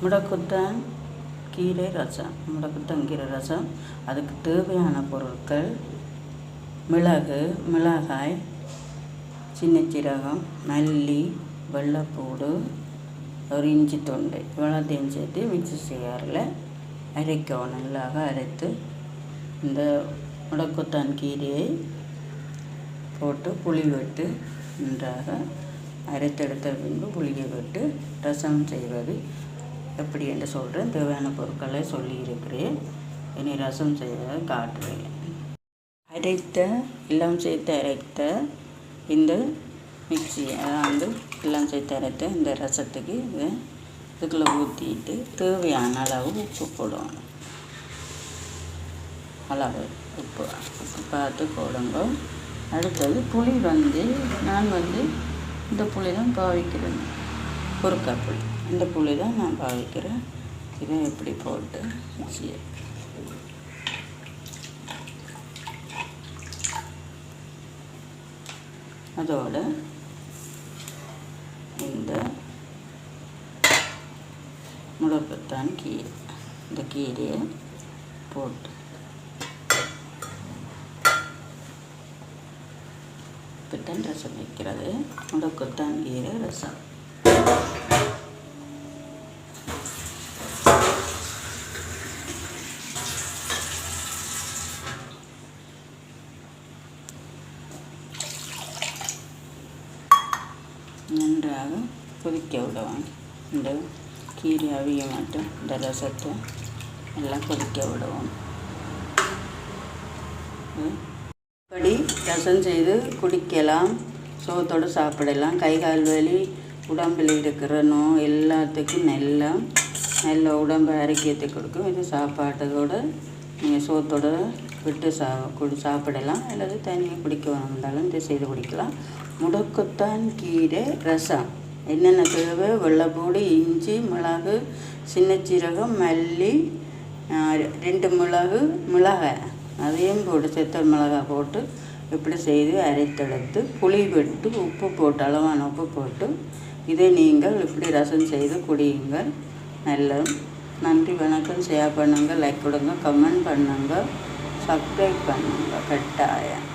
முடக்குத்தான் கீரை ரசம் முடக்குத்தான் கீரை ரசம். அதுக்கு தேவையான பொருட்கள் மிளகு மிளகாய் சின்ன சீரகம் மல்லி வெள்ளைப்பூடு ஒரு இஞ்சி தொண்டு. இவ்வளோத்தையும் சேர்த்து மிக்ஸி செய்யாரில் அரைக்கவும் நல்லாக அரைத்து இந்த முடக்குத்தான் கீரையை போட்டு புளி விட்டு நன்றாக அரைத்தெடுத்த பின்பு புளியை விட்டு ரசம் செய்வது எப்படி என்று சொல்கிறேன் தேவையான பொருட்களை சொல்லியிருக்கிறேன். இனி ரசம் செய்ய காட்டுறேன் அரைத்த எல்லாம் சேர்த்து அரைத்த இந்த மிக்சி அதாவது எல்லாம் சேர்த்து அரைத்த இந்த ரசத்துக்கு இதை இதுக்குள்ளே ஊற்றிட்டு தேவையான அளவு உப்பு போடணும். அளவு உப்பு. உப்பு பார்த்து போடுங்க. அடுத்தது புளி வந்து நான் வந்து இந்த புளி தான் பாவிக்கிறேன் பொறுக்கா புளி. அந்த புளி தான் நான் பாவிக்கிறேன். இதை எப்படி போட்டு மிக்சியை அதோடு இந்த முடக்கத்தான் கீரை இந்த கீரையை போட்டு. பிட்டன் ரசம் வைக்கிறது. முடக்கத்தான் கீரை ரசம். நன்றாக கொதிக்க விடுவாங்க இந்த கீரை அவிய மட்டும் இந்த ரசத்தை நல்லா கொதிக்க விடுவோம் இப்படி ரசம் செய்து குடிக்கலாம் சோத்தோடு சாப்பிடலாம் கை கால் வலி உடம்பில் இருக்கிற நோய் எல்லாத்துக்கும் நல்லா நல்ல உடம்பு ஆரோக்கியத்தை கொடுக்கும் இது சாப்பாட்டோட நீங்கள் சோத்தோட விட்டு சா குடி சாப்பிடலாம். அல்லது தனியாக குடிக்க வந்தாலும் இதை செய்து குடிக்கலாம். முடக்குத்தான் கீரை ரசம். என்னென்ன தேவை? வெள்ளைப்பூடு இஞ்சி மிளகு சின்ன சீரகம் மல்லி ரெண்டு மிளகு மிளகாய் அதையும் போட்டு செத்தல் மிளகாய் போட்டு இப்படி செய்து அரைத்தெடுத்து புளி விட்டு உப்பு போட்டு அளவான உப்பு போட்டு இதை நீங்கள் இப்படி ரசம் செய்து குடியுங்கள். நல்லது. நன்றி வணக்கம் ஷேர் பண்ணுங்கள் லைக் கொடுங்க கமெண்ட் பண்ணுங்கள் சப்ஸ்கிரைப் பண்ணுங்கள் கட்டாயம்.